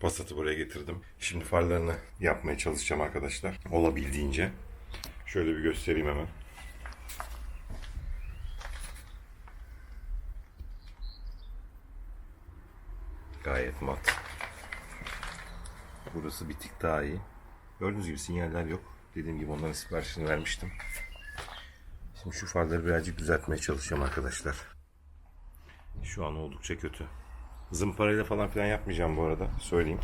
Passat'ı buraya getirdim. Şimdi farlarını yapmaya çalışacağım arkadaşlar. Olabildiğince. Şöyle bir göstereyim hemen. Gayet mat. Burası bir tık daha iyi. Gördüğünüz gibi sinyaller yok. Dediğim gibi onların siparişini vermiştim. Şimdi şu farları birazcık düzeltmeye çalışacağım arkadaşlar. Şu an oldukça kötü. Zımparayla falan filan yapmayacağım bu arada. Söyleyeyim.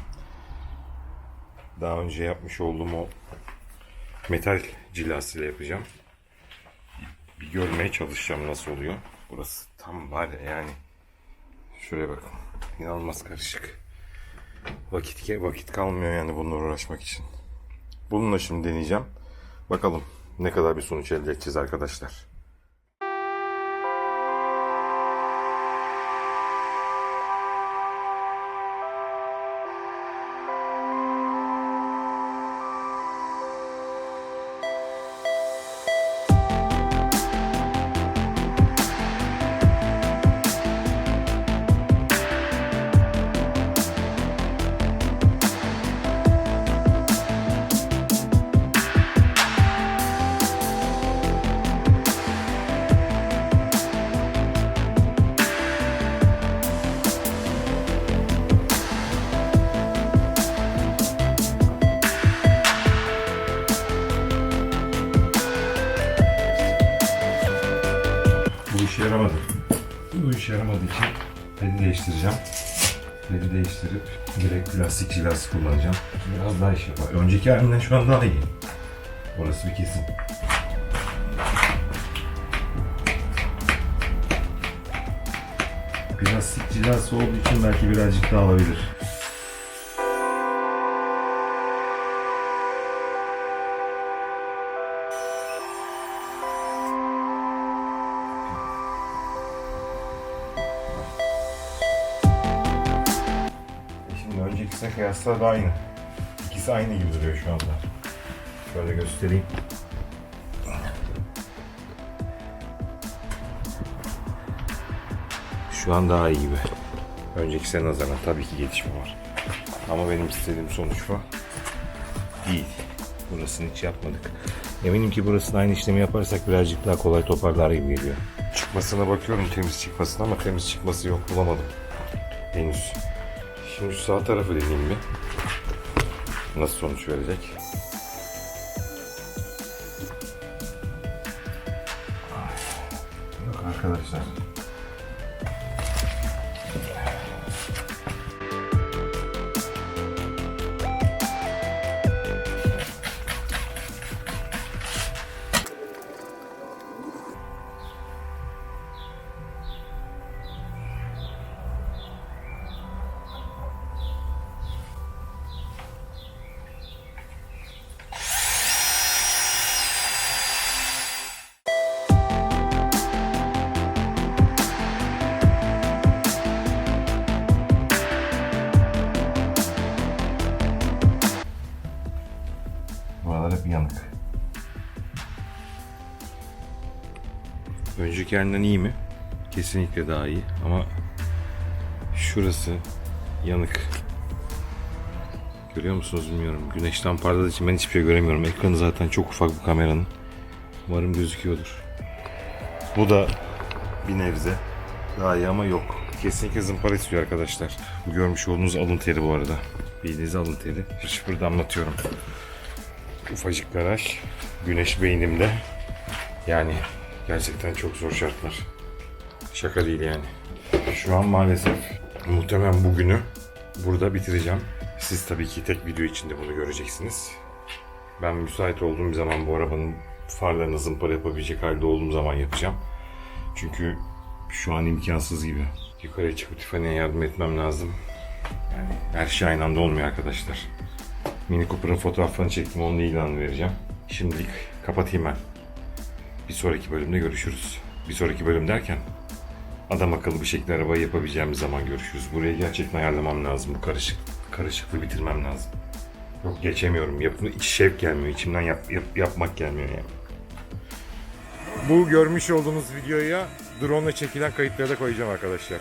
Daha önce yapmış olduğum o metal cilasıyla yapacağım. Bir görmeye çalışacağım nasıl oluyor. Burası tam var ya yani. Şuraya bakın. İnanılmaz karışık. Vakit vakit kalmıyor yani bununla uğraşmak için. Bununla şimdi deneyeceğim. Bakalım ne kadar bir sonuç elde edeceğiz arkadaşlar. Değiştireceğim. Pedi değiştirip direkt plastik cilası kullanacağım. Biraz daha iş yapar. Önceki halimden şu an daha iyi. Orası bir kesin. Plastik cilası olduğu için belki birazcık daha alabilir. Kıyasla da aynı. İkisi aynı gibi duruyor şu anda. Şöyle göstereyim. Şu an daha iyi gibi. Öncekisine nazaran tabii ki gelişme var. Ama benim istediğim sonuç bu. Değil. Burasını hiç yapmadık. Eminim ki burasının aynı işlemi yaparsak birazcık daha kolay toparlar gibi geliyor. Çıkmasına bakıyorum temiz çıkmasına ama temiz çıkması yok bulamadım. Henüz. Şimdi şu sağ tarafı deneyeyim bir. Nasıl sonuç verecek? Yok arkadaşlar. Önceki halinden iyi mi? Kesinlikle daha iyi ama şurası yanık. Görüyor musunuz bilmiyorum. Güneşten parladığı için ben hiçbir şey göremiyorum. Ekranı zaten çok ufak bu kameranın. Umarım gözüküyordur. Bu da bir nebze daha iyi ama yok. Kesinlikle zımpara istiyor arkadaşlar. Bu görmüş olduğunuz alın teri bu arada. Bildiğiniz alın teri. Hiç burada anlatıyorum. Ufacık garaj. Güneş beynimde. Yani gerçekten çok zor şartlar. Şaka değil yani. Şu an maalesef muhtemelen bugünü burada bitireceğim. Siz tabii ki tek video içinde bunu göreceksiniz. Ben müsait olduğum bir zaman bu arabanın farlarını zımpara yapabilecek halde olduğum zaman yapacağım. Çünkü şu an imkansız gibi. Yukarıya çıkıp Tiffany'ye yardım etmem lazım. Yani her şey aynı anda olmuyor arkadaşlar. Mini Cooper'ın fotoğraflarını çektim. Onunla ilan vereceğim. Şimdilik kapatayım ben. Bir sonraki bölümde görüşürüz. Bir sonraki bölüm derken adam akıllı bir şekilde arabayı yapabileceğimiz zaman görüşürüz. Burayı gerçekten ayarlamam lazım. Bu karışık, karışıklığı bitirmem lazım. Yok geçemiyorum. Yapımı iç şevk gelmiyor. İçimden yap, yap- yapmak gelmiyor yani. Bu görmüş olduğunuz videoya drone ile çekilen kayıtları da koyacağım arkadaşlar.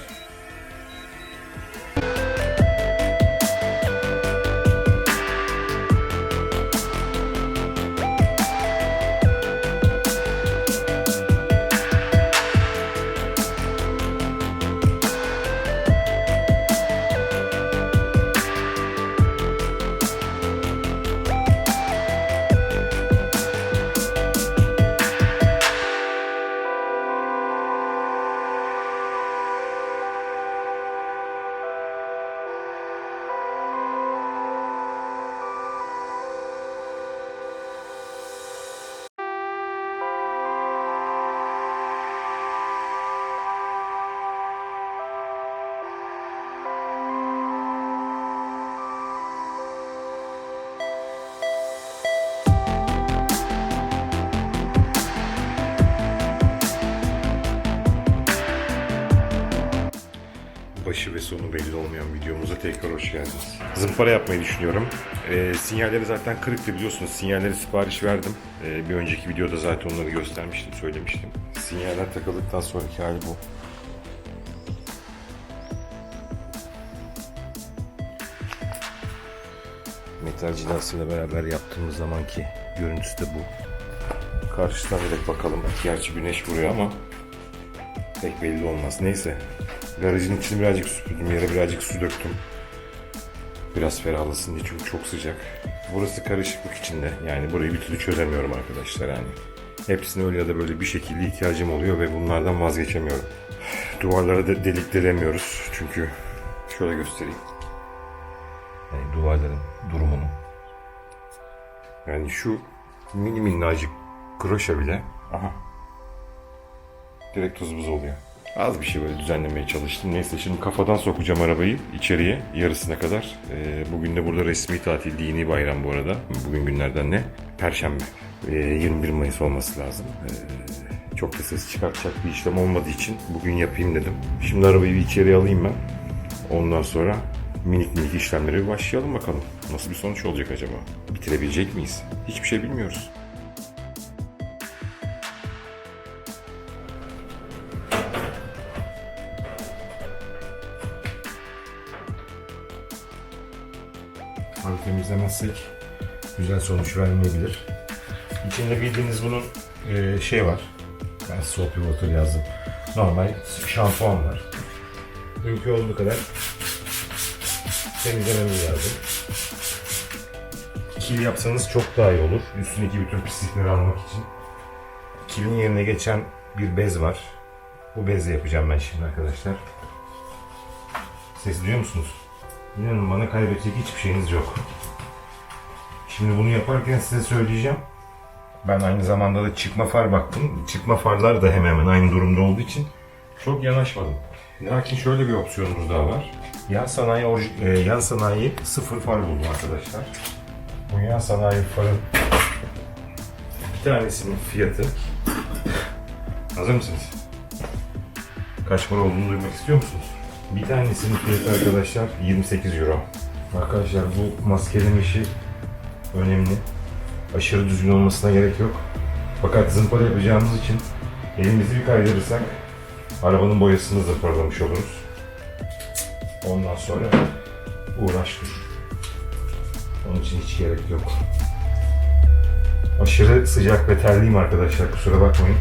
Başı ve sonu belli olmayan videomuza tekrar hoş geldiniz. Zımpara yapmayı düşünüyorum. Ee, sinyalleri zaten kırıktı biliyorsunuz. Sinyalleri sipariş verdim. Ee, bir önceki videoda zaten onları göstermiştim, söylemiştim. Sinyaller takıldıktan sonraki hali bu. Metal cilasıyla beraber yaptığımız zamanki görüntüsü de bu. Karşıdan direkt bakalım. Gerçi güneş vuruyor ama pek belli olmaz. Neyse. Garajın içini birazcık süpürdüm. Yere birazcık su döktüm. Biraz ferahlasın diye çünkü çok sıcak. Burası karışıklık içinde. Yani burayı bir türlü çözemiyorum arkadaşlar yani. Hepsine öyle ya da böyle bir şekilde ihtiyacım oluyor ve bunlardan vazgeçemiyorum. Duvarlara da delik delemiyoruz. Çünkü şöyle göstereyim. Yani duvarların durumunu. Yani şu mini minnacık kroşa bile aha direkt tuz buz oluyor. Az bir şey böyle düzenlemeye çalıştım. Neyse şimdi kafadan sokacağım arabayı içeriye yarısına kadar. Ee, bugün de burada resmi tatil, dini bayram bu arada. Bugün günlerden ne? Perşembe. Ee, 21 Mayıs olması lazım. Ee, çok da ses çıkartacak bir işlem olmadığı için bugün yapayım dedim. Şimdi arabayı bir içeriye alayım ben. Ondan sonra minik minik işlemlere bir başlayalım bakalım. Nasıl bir sonuç olacak acaba? Bitirebilecek miyiz? Hiçbir şey bilmiyoruz. Temizlemezsek güzel sonuç vermeyebilir. İçinde bildiğiniz bunun e, şey var. Ben soapy water yazdım. Normal şampuan var. Mümkün olduğu kadar temizlememiz lazım. Kil yapsanız çok daha iyi olur. Üstündeki bütün pislikleri almak için. Kilin yerine geçen bir bez var. Bu bezle yapacağım ben şimdi arkadaşlar. Ses duyuyor musunuz? İnanın bana kaybedecek hiçbir şeyiniz yok. Şimdi bunu yaparken size söyleyeceğim. Ben aynı zamanda da çıkma far baktım. Çıkma farlar da hemen hemen aynı durumda olduğu için çok yanaşmadım. Lakin şöyle bir opsiyonumuz daha var. Yan sanayi, e, yan sanayi sıfır far buldum arkadaşlar. Bu yan sanayi farın bir tanesinin fiyatı Hazır mısınız? Kaç para olduğunu duymak istiyor musunuz? Bir tanesinin fiyatı arkadaşlar 28 euro. Arkadaşlar bu maskeleme işi önemli. Aşırı düzgün olmasına gerek yok. Fakat zımpara yapacağımız için elimizi bir kaydırırsak arabanın boyasını zımparalamış oluruz. Ondan sonra uğraş dur. Onun için hiç gerek yok. Aşırı sıcak ve terliyim arkadaşlar kusura bakmayın.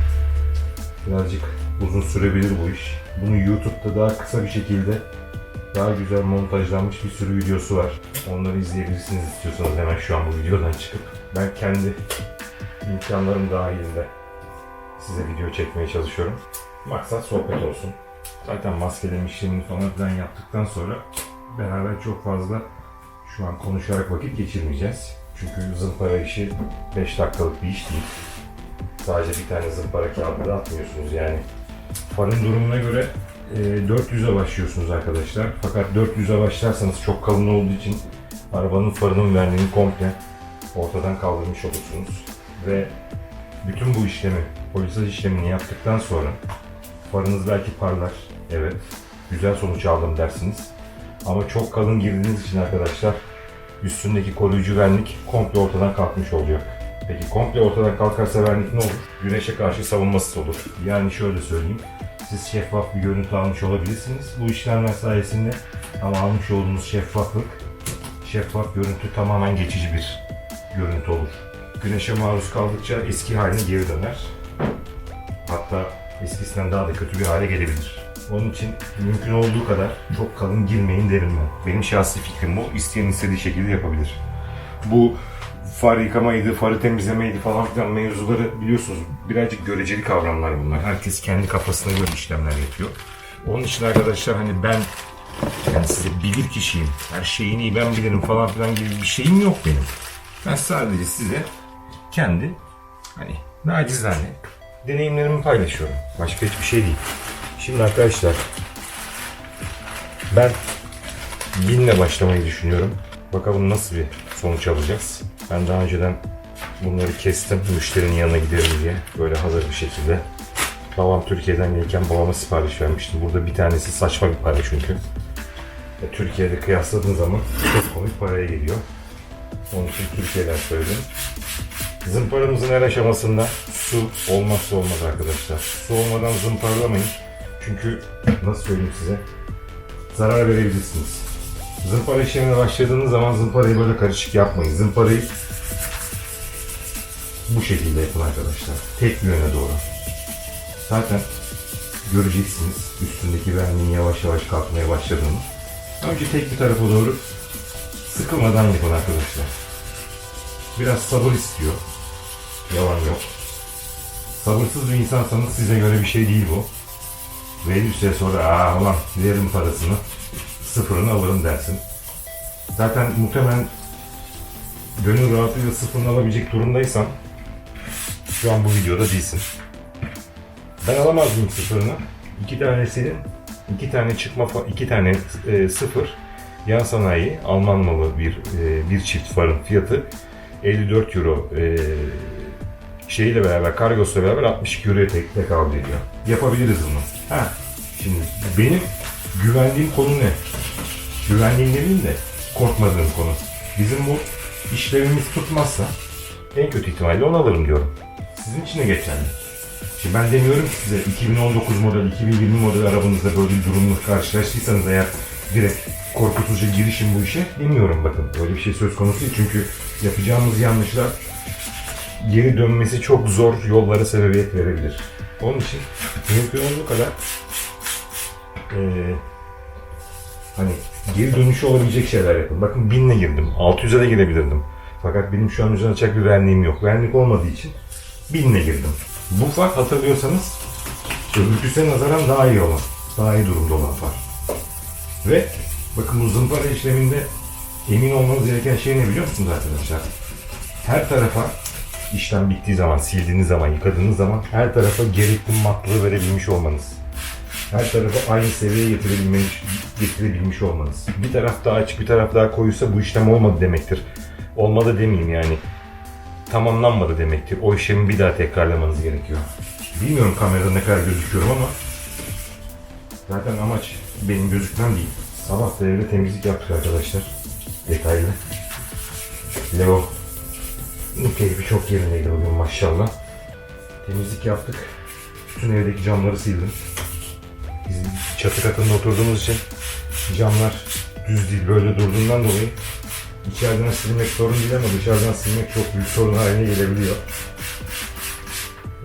Birazcık uzun sürebilir bu iş. Bunu YouTube'da daha kısa bir şekilde daha güzel montajlanmış bir sürü videosu var. Onları izleyebilirsiniz istiyorsanız hemen şu an bu videodan çıkıp. Ben kendi imkanlarım dahilinde size video çekmeye çalışıyorum. Maksat sohbet olsun. Zaten maskeleme işlemini falan filan yaptıktan sonra beraber çok fazla şu an konuşarak vakit geçirmeyeceğiz. Çünkü zımpara işi 5 dakikalık bir iş değil. Sadece bir tane zımpara kağıdı atmıyorsunuz yani. Farın durumuna göre 400'e başlıyorsunuz arkadaşlar. Fakat 400'e başlarsanız çok kalın olduğu için arabanın farının verniğini komple ortadan kaldırmış olursunuz. Ve bütün bu işlemi, polisaj işlemini yaptıktan sonra farınız belki parlar, Evet. Güzel sonuç aldım dersiniz. Ama çok kalın girdiğiniz için arkadaşlar üstündeki koruyucu vernik komple ortadan kalkmış olacak. Peki komple ortadan kalkarsa vernik ne olur? Güneşe karşı savunmasız olur. Yani şöyle söyleyeyim. Siz şeffaf bir görüntü almış olabilirsiniz bu işlemler sayesinde. Ama almış olduğunuz şeffaflık, şeffaf görüntü tamamen geçici bir görüntü olur. Güneşe maruz kaldıkça eski haline geri döner. Hatta eskisinden daha da kötü bir hale gelebilir. Onun için mümkün olduğu kadar çok kalın girmeyin derim ben. Benim şahsi fikrim bu. İsteyen istediği şekilde yapabilir. Bu far yıkamaydı, farı temizlemeydi falan filan mevzuları biliyorsunuz birazcık göreceli kavramlar bunlar. Herkes kendi kafasına göre işlemler yapıyor. Onun için arkadaşlar hani ben yani size bilir kişiyim, her şeyini iyi ben bilirim falan filan gibi bir şeyim yok benim. Ben sadece size kendi hani nacizane deneyimlerimi paylaşıyorum. Başka hiçbir şey değil. Şimdi arkadaşlar ben yinle başlamayı düşünüyorum. Bakalım nasıl bir sonuç alacağız. Ben daha önceden bunları kestim müşterinin yanına giderim diye. Böyle hazır bir şekilde. Babam Türkiye'den gelirken babama sipariş vermiştim. Burada bir tanesi saçma bir para çünkü. E, Türkiye'de kıyasladığın zaman çok komik paraya geliyor. Onun için Türkiye'den söyledim. Zımparamızın her aşamasında su olmazsa olmaz arkadaşlar. Su olmadan zımparalamayın. Çünkü nasıl söyleyeyim size zarar verebilirsiniz. Zımpara işlemine başladığınız zaman zımparayı böyle karışık yapmayın. Zımparayı bu şekilde yapın arkadaşlar. Tek bir yöne doğru. Zaten göreceksiniz üstündeki verniğin yavaş yavaş kalkmaya başladığını. Önce tek bir tarafa doğru sıkılmadan yapın arkadaşlar. Biraz sabır istiyor. Yalan yok. Sabırsız bir insansanız size göre bir şey değil bu. Ve bir süre sonra aa ulan veririm parasını sıfırını alırım dersin. Zaten muhtemelen gönül rahatlığıyla sıfırını alabilecek durumdaysan şu an bu videoda değilsin. Ben alamaz mıyım sıfırını? İki tane senin, iki tane çıkma, iki tane e, sıfır yan sanayi Alman malı bir e, bir çift farın fiyatı 54 euro e, şeyiyle beraber kargosuyla beraber 62 euroya tek tekabül ediyor. Yapabiliriz bunu. Ha, şimdi benim güvendiğim konu ne? Güvendiğim demeyeyim de korkmadığım konu. Bizim bu işlemimiz tutmazsa en kötü ihtimalle onu alırım diyorum. Sizin için de geçerli. Şimdi ben demiyorum ki size 2019 model, 2020 model arabanızda böyle bir durumla karşılaştıysanız eğer direkt korkutucu girişin bu işe demiyorum bakın. Böyle bir şey söz konusu değil çünkü yapacağımız yanlışlar geri dönmesi çok zor yollara sebebiyet verebilir. Onun için mümkün olduğu kadar eee hani geri dönüşü olabilecek şeyler yapın. Bakın 1000'le girdim. 600'e de girebilirdim. Fakat benim şu an üzerine açacak bir verniğim yok. Vernik olmadığı için 1000'le girdim. Bu far hatırlıyorsanız öbürküsüne nazaran daha iyi olan, daha iyi durumda olan far. Ve bakın bu zımpara işleminde emin olmanız gereken şey ne biliyor musunuz arkadaşlar? Her tarafa işlem bittiği zaman, sildiğiniz zaman, yıkadığınız zaman her tarafa gerekli matlığı verebilmiş olmanız. Her tarafı aynı seviyeye getirebilmiş, getirebilmiş olmanız. Bir taraf daha açık, bir taraf daha koyuysa bu işlem olmadı demektir. Olmadı demeyeyim yani. Tamamlanmadı demektir. O işlemi bir daha tekrarlamanız gerekiyor. Bilmiyorum kamerada ne kadar gözüküyorum ama zaten amaç benim gözükmem değil. Sabah da evde temizlik yaptık arkadaşlar. Detaylı. Leo keyfi çok yerindeydi bugün maşallah. Temizlik yaptık. Bütün evdeki camları sildim. Çatı katında oturduğumuz için camlar düz değil böyle durduğundan dolayı içeriden silmek sorun değil ama dışarıdan silmek çok büyük sorun haline gelebiliyor.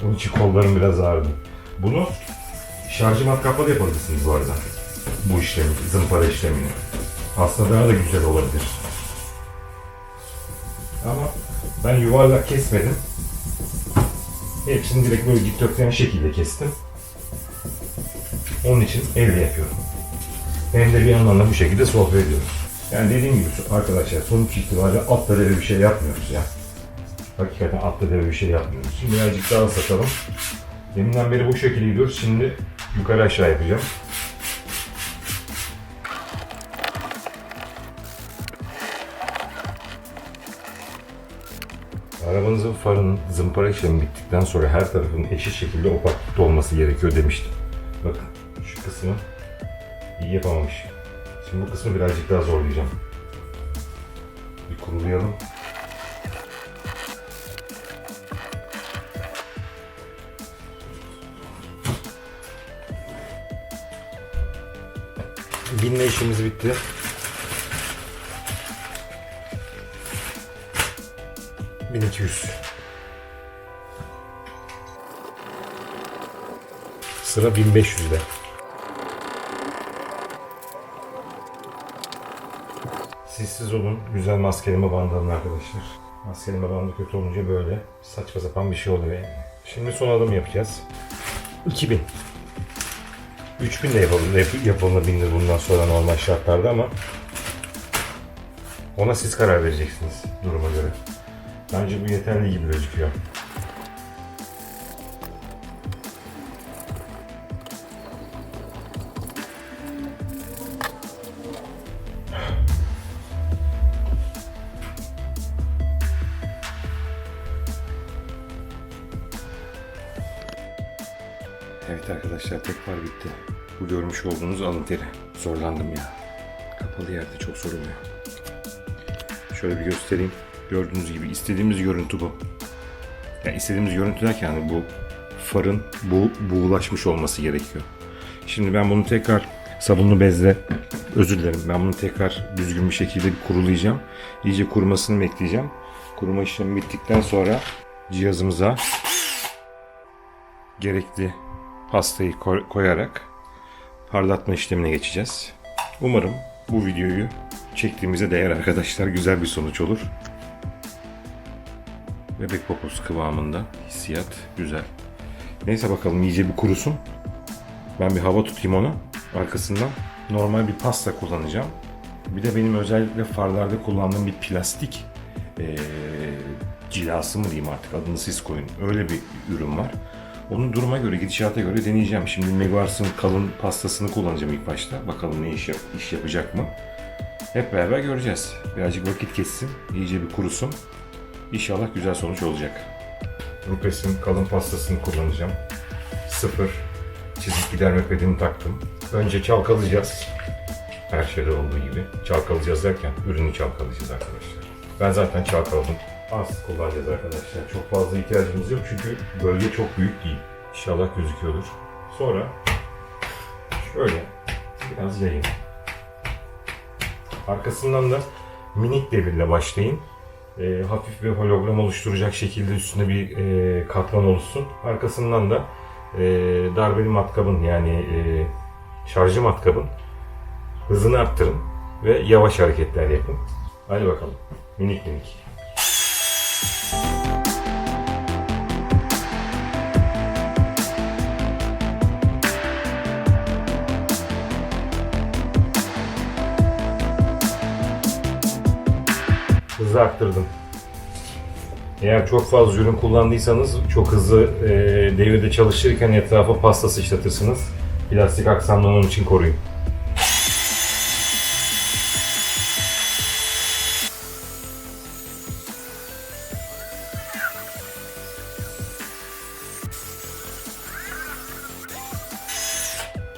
Onun için kollarım biraz ağrıdı. Bunu şarjı matkapla da yapabilirsiniz bu arada. Bu işlemi, zımpara işlemini. Aslında daha da güzel olabilir. Ama ben yuvarlak kesmedim. Hepsini direkt böyle dikdörtgen şekilde kestim. Onun için elde yapıyorum. Hem de bir yandan da bu şekilde sohbet ediyoruz. Yani dediğim gibi arkadaşlar sonuç itibariyle atla deve bir şey yapmıyoruz ya. Hakikaten atla deve bir şey yapmıyoruz. Şimdi birazcık daha satalım. Deminden beri bu şekilde gidiyoruz. Şimdi yukarı aşağı yapacağım. Arabanızın farının zımpara işlemi bittikten sonra her tarafın eşit şekilde opaklıkta olması gerekiyor demiştim. Kısmı iyi yapamamış. Şimdi bu kısmı birazcık daha zorlayacağım. Bir kurulayalım. Binle işimiz bitti. Bin iki yüz. Sıra 1500'de. Sessiz olun, güzel maskeleme bandı alın arkadaşlar. Maskeleme bandı kötü olunca böyle saçma sapan bir şey oluyor yani. Şimdi son adım yapacağız. 2000. 3000 de yapılır, yap- yapılabilir bundan sonra normal şartlarda ama ona siz karar vereceksiniz duruma göre. Bence bu yeterli gibi gözüküyor. Evet arkadaşlar tek par bitti. Bu görmüş olduğunuz alın teri. Zorlandım ya. Kapalı yerde çok zor oluyor. Şöyle bir göstereyim. Gördüğünüz gibi istediğimiz görüntü bu. Yani istediğimiz görüntü derken hani bu farın bu buğulaşmış olması gerekiyor. Şimdi ben bunu tekrar sabunlu bezle özür dilerim. Ben bunu tekrar düzgün bir şekilde kurulayacağım. İyice kurumasını bekleyeceğim. Kuruma işlemi bittikten sonra cihazımıza gerekli pastayı koy- koyarak parlatma işlemine geçeceğiz. Umarım bu videoyu çektiğimize değer arkadaşlar. Güzel bir sonuç olur. Bebek poposu kıvamında hissiyat güzel. Neyse bakalım iyice bir kurusun. Ben bir hava tutayım onu. Arkasından normal bir pasta kullanacağım. Bir de benim özellikle farlarda kullandığım bir plastik eee, cilası mı diyeyim artık adını siz koyun. Öyle bir ürün var. Onun duruma göre, gidişata göre deneyeceğim. Şimdi Megars'ın kalın pastasını kullanacağım ilk başta. Bakalım ne iş, yap- iş yapacak mı? Hep beraber göreceğiz. Birazcık vakit geçsin, iyice bir kurusun. İnşallah güzel sonuç olacak. Rupes'in kalın pastasını kullanacağım. Sıfır çizik giderme pedini taktım. Önce çalkalayacağız. Her şeyde olduğu gibi. Çalkalayacağız derken ürünü çalkalayacağız arkadaşlar. Ben zaten çalkaladım. Az kullanacağız arkadaşlar. Çok fazla ihtiyacımız yok çünkü bölge çok büyük değil. İnşallah gözüküyordur. Sonra şöyle biraz yayın. Arkasından da minik devirle başlayın. Ee, hafif bir hologram oluşturacak şekilde üstüne bir e, katman oluşsun. Arkasından da e, darbeli matkabın yani e, şarjı matkabın hızını arttırın ve yavaş hareketler yapın. Hadi bakalım. Minik minik. Hızı arttırdım. Eğer çok fazla ürün kullandıysanız çok hızlı e, devirde çalışırken etrafa pasta sıçratırsınız. Plastik aksamdan onun için koruyun.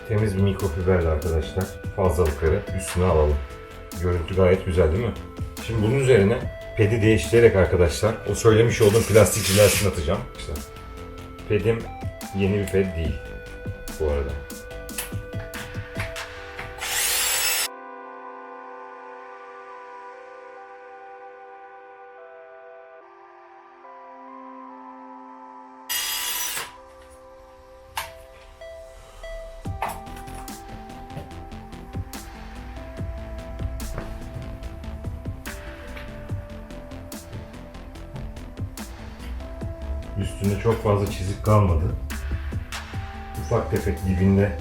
Temiz bir mikrofiberle arkadaşlar fazlalıkları üstüne alalım. Görüntü gayet güzel değil mi? Şimdi bunun üzerine pedi değiştirerek arkadaşlar o söylemiş olduğum plastik cilasını atacağım. İşte pedim yeni bir ped değil bu arada. Çizik kalmadı. Ufak tefek dibinde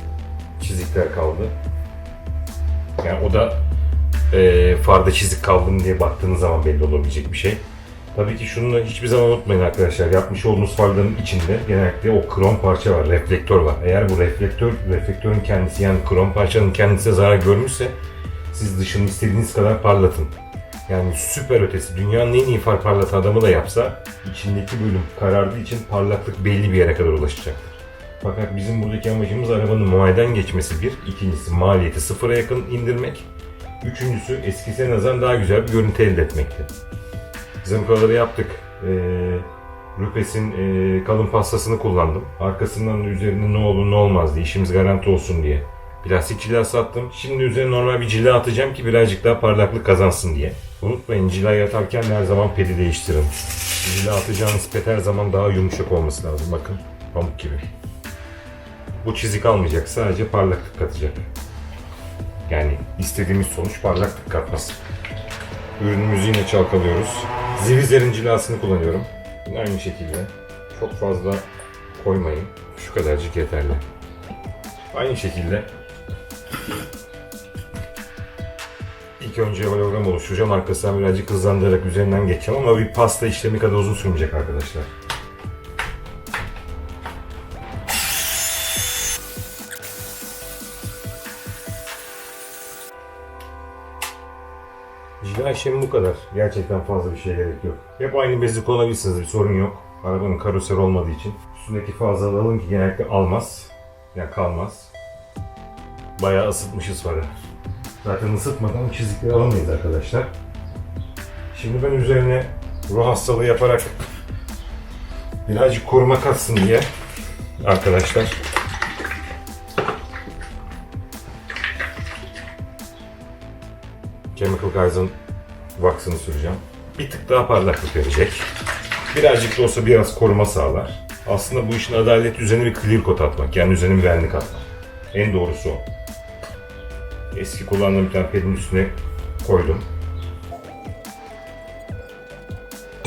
çizikler kaldı. Yani o da e, farda çizik kaldı diye baktığınız zaman belli olabilecek bir şey. Tabii ki şunu hiçbir zaman unutmayın arkadaşlar. Yapmış olduğunuz farların içinde genellikle o krom parça var, reflektör var. Eğer bu reflektör, reflektörün kendisi yani krom parçanın kendisine zarar görmüşse siz dışını istediğiniz kadar parlatın. Yani süper ötesi. Dünyanın en iyi far parlatan adamı da yapsa içindeki bölüm karardığı için parlaklık belli bir yere kadar ulaşacaktır. Fakat bizim buradaki amacımız arabanın muayeneden geçmesi bir. İkincisi maliyeti sıfıra yakın indirmek. Üçüncüsü eskisine nazaran daha güzel bir görüntü elde etmekti. Zımparaları yaptık. Ee, Rupes'in ee, kalın pastasını kullandım. Arkasından da üzerinde ne olur ne olmaz diye işimiz garanti olsun diye. Plastik cila sattım. Şimdi üzerine normal bir cila atacağım ki birazcık daha parlaklık kazansın diye. Unutmayın cilayı atarken her zaman pedi değiştirin. Cila atacağınız pet her zaman daha yumuşak olması lazım. Bakın pamuk gibi. Bu çizik almayacak. Sadece parlaklık katacak. Yani istediğimiz sonuç parlaklık katması. Ürünümüzü yine çalkalıyoruz. Zivizlerin cilasını kullanıyorum. Yine aynı şekilde. Çok fazla koymayın. Şu kadarcık yeterli. Aynı şekilde İlk önce hologram oluşturacağım. Arkasından birazcık hızlandırarak üzerinden geçeceğim ama bir pasta işlemi kadar uzun sürmeyecek arkadaşlar. Cila işlemi bu kadar. Gerçekten fazla bir şey gerek yok. Hep aynı bezi kullanabilirsiniz. Bir sorun yok. Arabanın karoser olmadığı için. Üstündeki fazlalığı alın ki genellikle almaz. Yani kalmaz. Bayağı ısıtmışız farı. Zaten ısıtmadan o çizikleri alamayız arkadaşlar. Şimdi ben üzerine ruh hastalığı yaparak birazcık koruma katsın diye arkadaşlar Chemical Guys'ın vaksını süreceğim. Bir tık daha parlaklık verecek. Birazcık da olsa biraz koruma sağlar. Aslında bu işin adalet üzerine bir clear coat atmak. Yani üzerine bir vernik atmak. En doğrusu o. Eski kullandığım bir tane pedin üstüne koydum.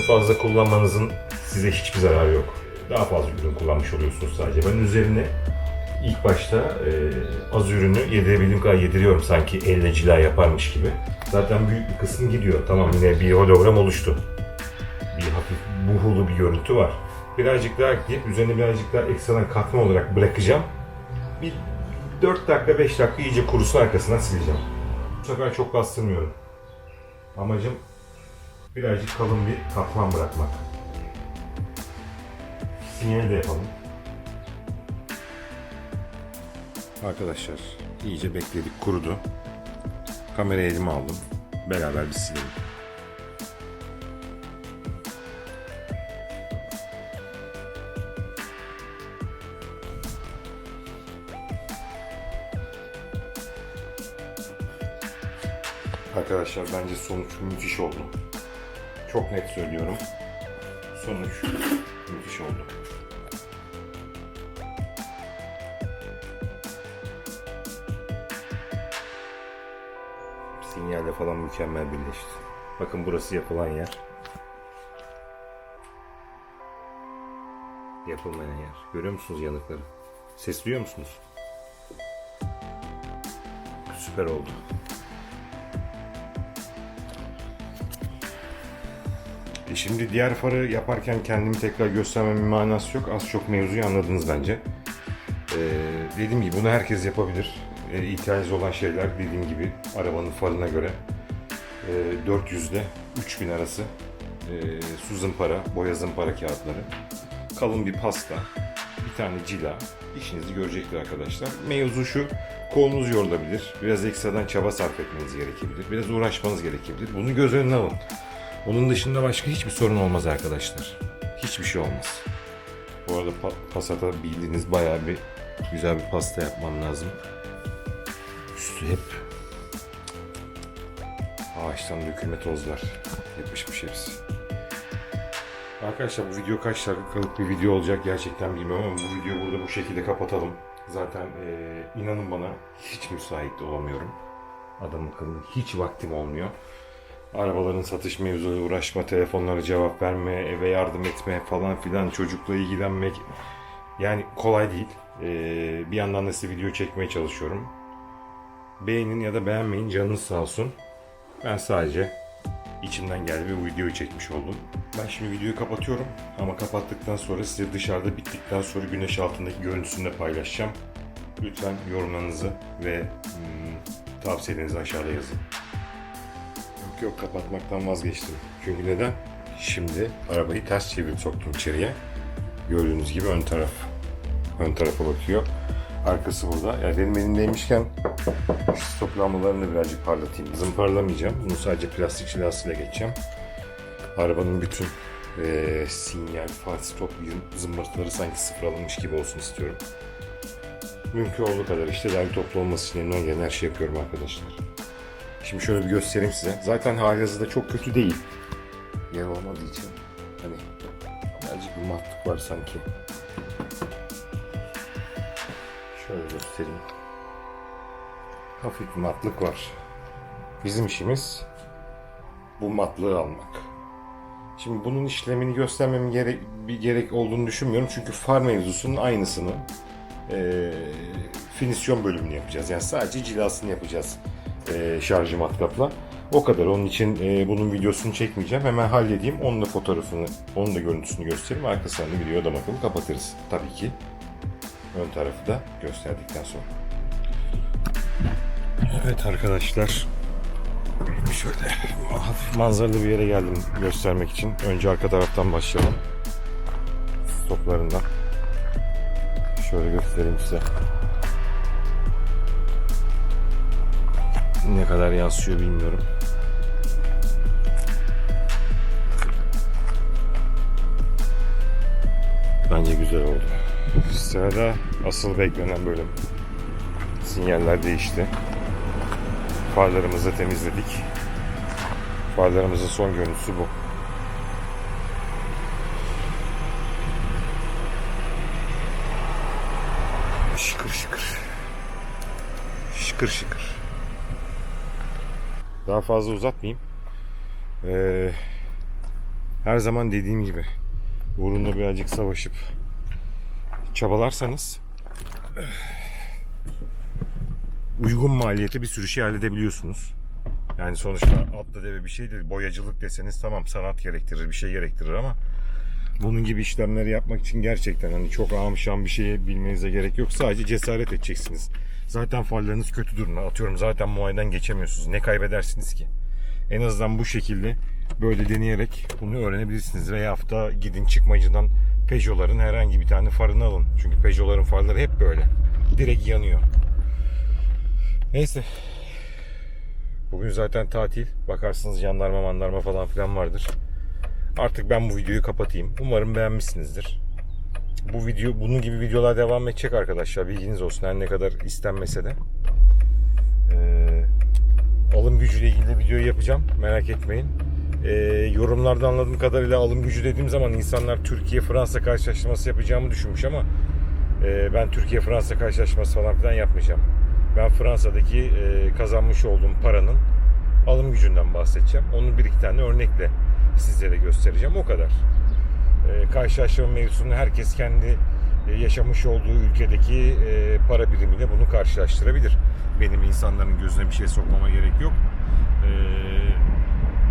Fazla kullanmanızın size hiçbir zararı yok. Daha fazla ürün kullanmış oluyorsunuz sadece. Ben üzerine ilk başta e, az ürünü yedirebildiğim kadar yediriyorum sanki elle cila yaparmış gibi. Zaten büyük bir kısım gidiyor. Tamam yine bir hologram oluştu. Bir hafif buhulu bir görüntü var. Birazcık daha ekleyip üzerine birazcık daha ekstradan katma olarak bırakacağım. Bir 4 dakika 5 dakika iyice kurusun arkasından sileceğim. Bu sefer çok bastırmıyorum. Amacım birazcık kalın bir katman bırakmak. Sinyal de yapalım. Arkadaşlar iyice bekledik kurudu. Kamerayı elime aldım. Beraber bir silelim. Arkadaşlar bence sonuç müthiş oldu. Çok net söylüyorum. Sonuç müthiş oldu. Sinyalle falan mükemmel birleşti. Bakın burası yapılan yer. Yapılmayan yer. Görüyor musunuz yanıkları? Ses duyuyor musunuz? Süper oldu. E şimdi diğer farı yaparken kendimi tekrar göstermemin manası yok. Az çok mevzuyu anladınız bence. Ee, dediğim gibi bunu herkes yapabilir. Ee, ihtiyacı olan şeyler dediğim gibi arabanın farına göre e, 400 ile 3000 arası e, su zımpara, boya zımpara kağıtları, kalın bir pasta, bir tane cila işinizi görecektir arkadaşlar. Mevzu şu, kolunuz yorulabilir, biraz ekstradan çaba sarf etmeniz gerekebilir, biraz uğraşmanız gerekebilir. Bunu göz önüne alın. Onun dışında başka hiçbir sorun olmaz arkadaşlar. Hiçbir şey olmaz. Bu arada pa- pasata bildiğiniz bayağı bir güzel bir pasta yapmam lazım. Üstü hep ağaçtan dökülme tozlar. Yapışmış hepsi. Arkadaşlar bu video kaç dakikalık bir video olacak gerçekten bilmiyorum ama bu videoyu burada bu şekilde kapatalım. Zaten eee, inanın bana hiç müsait olamıyorum. Adam akıllı hiç vaktim olmuyor. Arabaların satış mevzuları uğraşma, telefonlara cevap verme, eve yardım etme falan filan, çocukla ilgilenmek. Yani kolay değil. Ee, bir yandan da size video çekmeye çalışıyorum. Beğenin ya da beğenmeyin canınız sağ olsun. Ben sadece içimden geldi bir videoyu çekmiş oldum. Ben şimdi videoyu kapatıyorum ama kapattıktan sonra size dışarıda bittikten sonra güneş altındaki görüntüsünü de paylaşacağım. Lütfen yorumlarınızı ve hmm, tavsiyelerinizi aşağıda yazın. Yok kapatmaktan vazgeçtim. Çünkü neden? Şimdi arabayı ters çevirip soktum içeriye. Gördüğünüz gibi ön taraf ön tarafa bakıyor. Arkası burada. Yani benim elimdeymişken şu stop lambalarını birazcık parlatayım. Zımparalamayacağım. Bunu sadece plastik cilasıyla geçeceğim. Arabanın bütün eee sinyal, far stop zımbırtıları sanki sıfır alınmış gibi olsun istiyorum. Mümkün olduğu kadar işte derli toplu olması için elimden gelen her şey yapıyorum arkadaşlar. Şimdi şöyle bir göstereyim size. Zaten halihazırda çok kötü değil. Yer olmadığı için hani birazcık bir matlık var sanki. Şöyle göstereyim. Hafif bir matlık var. Bizim işimiz bu matlığı almak. Şimdi bunun işlemini göstermemin gerek, bir gerek olduğunu düşünmüyorum. Çünkü far mevzusunun aynısını e, finisyon bölümünü yapacağız. Yani sadece cilasını yapacağız e, şarjı matkapla. O kadar. Onun için e, bunun videosunu çekmeyeceğim. Hemen halledeyim. Onun da fotoğrafını, onun da görüntüsünü göstereyim. Arkasından da videoya da bakalım kapatırız. Tabii ki. Ön tarafı da gösterdikten sonra. Evet arkadaşlar. Şöyle hafif manzaralı bir yere geldim göstermek için. Önce arka taraftan başlayalım. Stoplarından. Şöyle göstereyim size. Ne kadar yansıyor bilmiyorum. Bence güzel oldu. Sırada asıl beklenen bölüm. Sinyaller değişti. Farlarımızı temizledik. Farlarımızın son görüntüsü bu. Şıkır şıkır. Şıkır şıkır. Daha fazla uzatmayayım. Ee, her zaman dediğim gibi uğrunda birazcık savaşıp çabalarsanız uygun maliyete bir sürü şey halledebiliyorsunuz. Yani sonuçta atla deve bir şey değil. Boyacılık deseniz tamam sanat gerektirir, bir şey gerektirir ama bunun gibi işlemleri yapmak için gerçekten hani çok ağam bir şeyi bilmenize gerek yok. Sadece cesaret edeceksiniz. Zaten farlarınız kötü durumda. Atıyorum zaten muayeneden geçemiyorsunuz. Ne kaybedersiniz ki? En azından bu şekilde böyle deneyerek bunu öğrenebilirsiniz. Veya hafta gidin çıkmacıdan Peugeot'ların herhangi bir tane farını alın. Çünkü Peugeot'ların farları hep böyle. Direkt yanıyor. Neyse. Bugün zaten tatil. Bakarsınız jandarma mandarma falan filan vardır. Artık ben bu videoyu kapatayım. Umarım beğenmişsinizdir. Bu video, bunun gibi videolar devam edecek arkadaşlar. Bilginiz olsun her ne kadar istenmese de. Ee, alım gücüyle ilgili de videoyu yapacağım. Merak etmeyin. Ee, yorumlarda anladığım kadarıyla alım gücü dediğim zaman insanlar Türkiye-Fransa karşılaştırması yapacağımı düşünmüş ama e, ben Türkiye-Fransa karşılaştırması falan filan yapmayacağım. Ben Fransa'daki e, kazanmış olduğum paranın alım gücünden bahsedeceğim. Onun bir iki tane örnekle sizlere göstereceğim. O kadar. E, karşılaştırma mevzusunu herkes kendi e, yaşamış olduğu ülkedeki e, para birimiyle bunu karşılaştırabilir. Benim insanların gözüne bir şey sokmama gerek yok. E,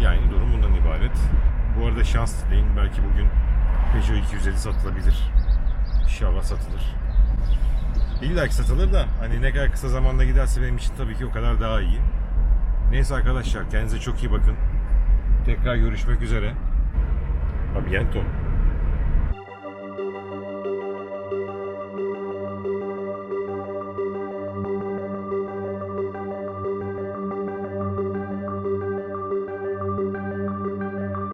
yani durum bundan ibaret. Bu arada şans dileyin. Belki bugün Peugeot 250 satılabilir. İnşallah satılır. İlla ki satılır da hani ne kadar kısa zamanda giderse benim için tabii ki o kadar daha iyi. Neyse arkadaşlar kendinize çok iyi bakın. Tekrar görüşmek üzere. A bientôt.